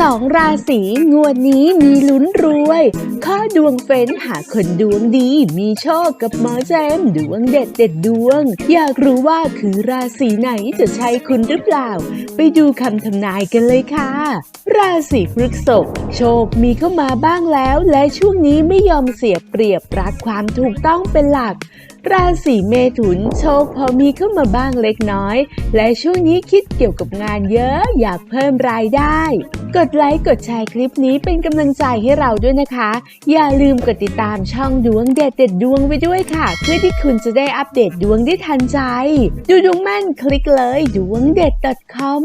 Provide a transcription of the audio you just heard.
สองราศีงวดนี้มีลุ้นรวย ข้อดวงเฟ้นหาคนดวงดี มีโชคกับหมอแจมดวงเด็ดเด็ดดวง อยากรู้ว่าคือราศีไหนจะใช่คุณหรือเปล่า ไปดูคำทำนายกันเลยค่ะ ราศีพฤษภโชคมีเข้ามาบ้างแล้ว และช่วงนี้ไม่ยอมเสียเปรียบรักความถูกต้องเป็นหลัก ราศีเมถุนโชคพอมีเข้ามาบ้างเล็กน้อย และช่วงนี้คิดเกี่ยวกับงานเยอะอยากเพิ่มรายได้ กดไลค์กดแชร์คลิปนี้เป็นกำลังใจให้เราด้วยนะคะ อย่าลืมกดติดตามช่องดวงเด็ดเด็ดดวงไว้ด้วยค่ะ เพื่อที่คุณจะได้อัปเดตดวงได้ทันใจ ดูดวงแม่นคลิกเลยดวงเด็ด .com